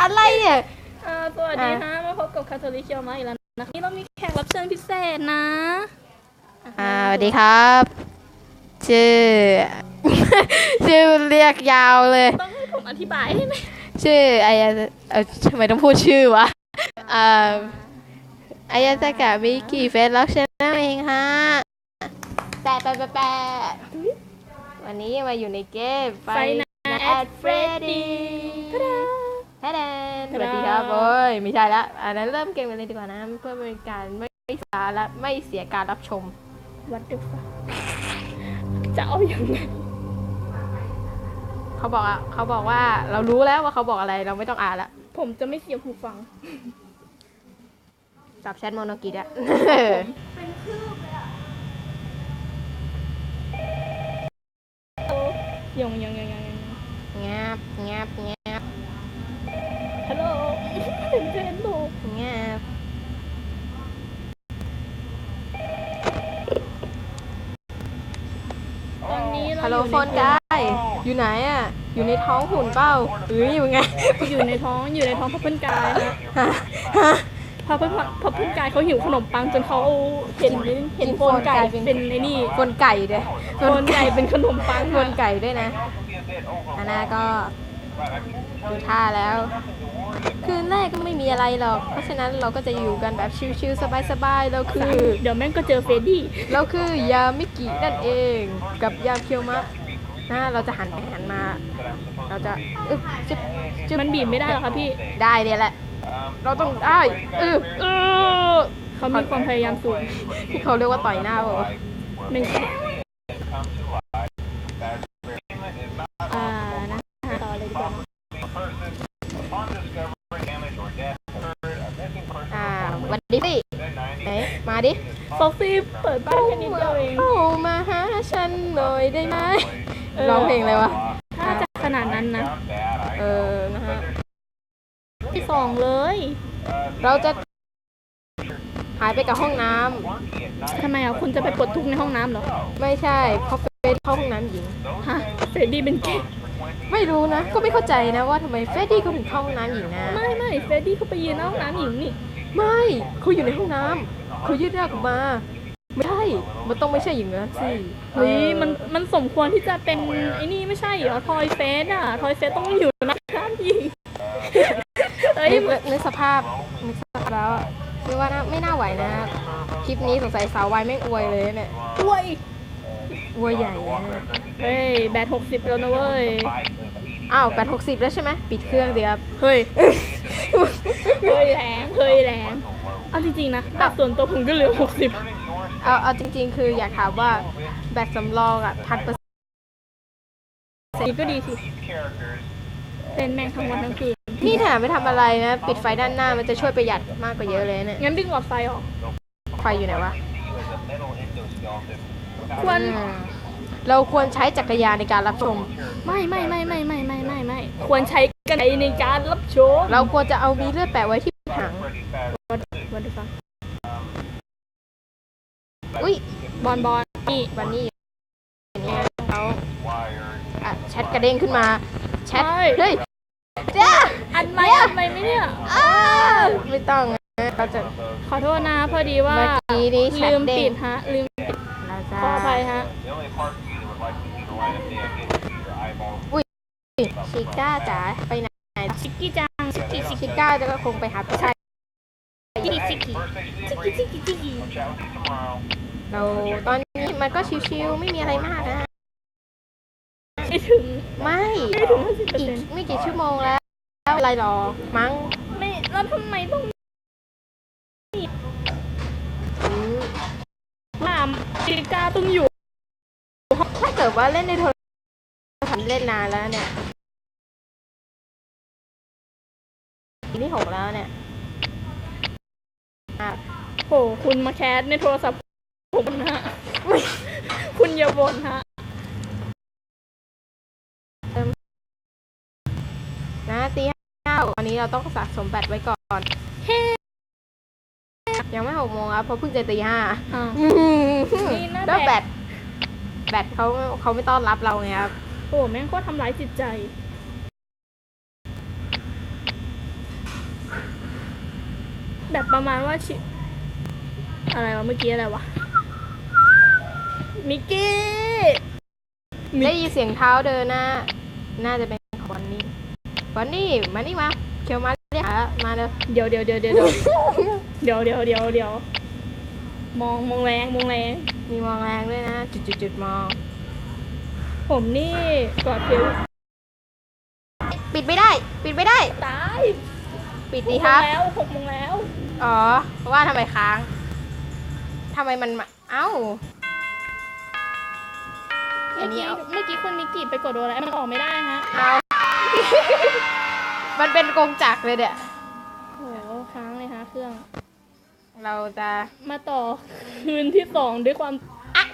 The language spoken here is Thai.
อะไรเนี่ยเอ่อสวัสดีฮะมาพบกับคาโทลิเคียวมาอีกแล้วนะคะนี่เรามีแขกรับเชิญพิเศษนะอ่าสวัสดีครับ ชื่อ ชื่อเรียกยาวเลย ต้องให้ผมอธิบายให้ไหมชื่ออายาเออทำไมต้องพูดชื่อวะอ่าอายาตากะมิกิเฟสล็อกชแนลเองฮะแปะแปะแปะแปะวันนี้มาอยู่ในเกมไฟไฟนนาแอแอดดเฟเฟรรดดดี้ดี้แฮดแดน สตาดาวัสดีครับโอ้ยไม่ใช่ละอันนั้นเริ่มเกมกันเลยดีกว่านะเพื่อเป็นการไม่เสียและไม่เสียการรับชมวัดเดฟจะเอาอย่างไงเขาบอกอะเขาบอกว่าเรารู้แล้วว่าเขาบอกอะไรเราไม่ต้องอ่านละผมจะไม่เสียบหูฟังจับแชทโมโนกิดอะยังยังยังยังยังงับงับงับ ฮัลโหลเป็นเจนลูก งับ ตอนนี้เรา ฮัล โหลอยู่โฟนกายอยู่ไหนอะอยู่ในท้องหุ่นเป้าเอ้ยอยู่ไง อยู่ในท้องอยู่ในท้องพระพึ่งกายฮะฮะฮะพระพึ่งพระพึ่งกายเขาหิวขนมปังจนเขาเห็นเห็นโฟนไก่เป็นไอ้นี่คนไก่ด้วยโฟนไก่เป็นขนมปังคนไก่ด้วยนะอันน่าก็ดูท่าแล้ว คืนแรกก็ไม่มีอะไรหรอก เพราะฉะนั้นเราก็จะอยู่กันแบบชิลๆสบายๆเราคือ เดี๋ยวแม่งก็เจอเฟรดดี้ เราคือยามิกินั่นเองกับยาเคียวมะนะเราจะหันไปหันมา เราจะอึ๊บจึ๊บจึ๊บมันบีบไม่ได้หรอคะพี่ ได้เนี่ยแหละ เราต้องได้เออเออเขามีความพยายามสูง ที่เขาเรียกว่าต่อยหน้าเปล่าวะหนึ่งอ่านะต่อเลยดีกว่าเนอะ อ่าวัน ดีสิไหนมาดิซอฟฟี่เปิดบ้านแค่นิดเดียวเองเข้ามาหาฉันหน่อยได้ไหมเออร้องเพลงอะไรวะถ้าจะขนาดนั้นนะ เออนะฮะที่สองเลย เราจะหายไปกับห้องน้ำทำไมอะคุณจะไปปลดทุกข์ในห้องน้ำเหรอ ไม่ใช่เพราะเฟรดเข้าห้องน้ำหญิงฮะเฟรดดี้เป็นเกย์ไม่รู้นะ ก็ไม่เข้าใจนะว่าทำไมเฟรดดี้เขาถึงเข้าห้องน้ำหญิงนะ ไม่ไม่เฟรดดี้เขาไปยืนหน้าห้องน้ำหญิงนี่ ไม่เขาอยู่ในห้องน้ำเขายืดหน้าออกมา ไม่ใช่มันต้องไม่ใช่อย่างนั้นสิเฮ้ยมันมันสมควรที่จะเป็นไอ้นี่ไม่ใช่เหรอทอยเฟสอะทอยเฟสต้องอยู่หน้าห้องน้ำหญิงเฮ้ย ในในสภาพในสภาพแล้วอะคือว่าน่าไม่น่าไหวนะ คลิปนี้สงสัยสาววายไม่งอวยเลยเนี่ยด้วย อวยใหญ่นะเฮ้ย แบตหกสิบแล้วนะเว้ย อ้าวแปดหกสิบแล้วใช่ไหมปิดเครื่องเดียวเฮ้ย เฮ้ยแรงเฮ้ยแรงเอาจริงๆนะแบตส่วนตัวผมก็เหลือหกสิบเอาเอาจริง ๆ คืออยากถามว่าแบตสำรองอะพันเปอร์เซ็นต์นี่ก็ดีสิเต้นแม่งทั้งวันทั้งคืนนี่ถามไปทำอะไรนะ ปิดไฟด้านหน้ามันจะช่วยประหยัดมากกว่าเยอะเลยเนี่ยงั้นดึงหลอดไฟออก ไฟอยู่ไหนวะควรอืมเราควรใช้จักรยานในการรับชม ไม่ไม่ไม่ไม่ไม่ไม่ไม่ไม่ควรใช้ กันไกรในการรับชมเราควรจะเอามีเลือดแปะไว้ที่หางวันดูฟังอุ้ยบอลบอลนี่วันนี้อย่างเงี้ยเขาอะแชทกระเด้งขึ้นมา แชทเฮ้ยจ้าอันไหมอันไหมไหมเนี่ยอ้าไม่ต้องนะเราจะขอโทษนะพอดีว่าเมื่อกี้นี้แชทลืมเด้ปิงดฮะลืม ชิก้าจ๋าไปไหนชิกกี้จังชิกกี้ชิกชิก้าจะก็คงไปหาผู้ชายกี้ชิกกี้ชิกกี้ชิกกี้ชิกกี้เราตอนนี้มันก็ชิวๆไม่มีอะไรมากนะไม่ถึงไม่ไม่ถึงห้าสิบเปอร์อีกเซ็นต์ไม่กี่ชั่วโมงแล้วอะไรหรอมั้งไม่แล้วทำไมต้องอืมถามชิก้าต้องอยู่ ถ้าเกิดว่าเล่นในโทรศัพท์เล่นนานแล้วเนี่ย ที่หกแล้วเนี่ยอะโหคุณมาแคสในโทรศัพท์ผมนะฮะคุณอย่าบ่นฮะนะตีห้าวันนี้เราต้องสะสมแบตไว้ก่อนเฮ้ยังไม่หกโมงครับเพราะเพิ่งจะตีห้าอ่านี่น่าแล้วแบแบตแบตเขาเขาไม่ต้อนรับเราไงครับ โอ้แม่งโคตรทำร้ายจิตใจ แบบประมาณว่าชิอะไรวะเมื่อกี้อะไรวะ มิกกี้ได้ยินเสียงเท้าเดินนะ น่าจะเป็นของวันนี้วันนี้มานี่มาเคียวมาเรียกหามาเลยเดี๋ยวเดี๋ยวเดี๋ยวเดี๋ยวเดี๋ยวเดี๋ยวเดี๋ยวเดี๋ยวมองมองแรงมองแรง มีมองแรงด้วยนะ จุดจุดจุดๆๆมอง ผมนี่กอดเพลปิดไม่ได้ ปิดไม่ได้ ตาย ปิดหดีกคโมรังบแล้วหกโมงแล้ว อ๋อ ว่าทำไมค้างทำไมมันมาเอ้า อัเมื่นอนี้กี้เอา เมื่อกี้คุณมิกกี้ไปกดโดนอะไรมันออกไม่ได้ฮะเอา มันเป็นกงจักรเลยเนี่ย โอ้โหค้างเลยฮะเครื่อง เราจะมาต่อคืนที่สองด้วยความ อ้า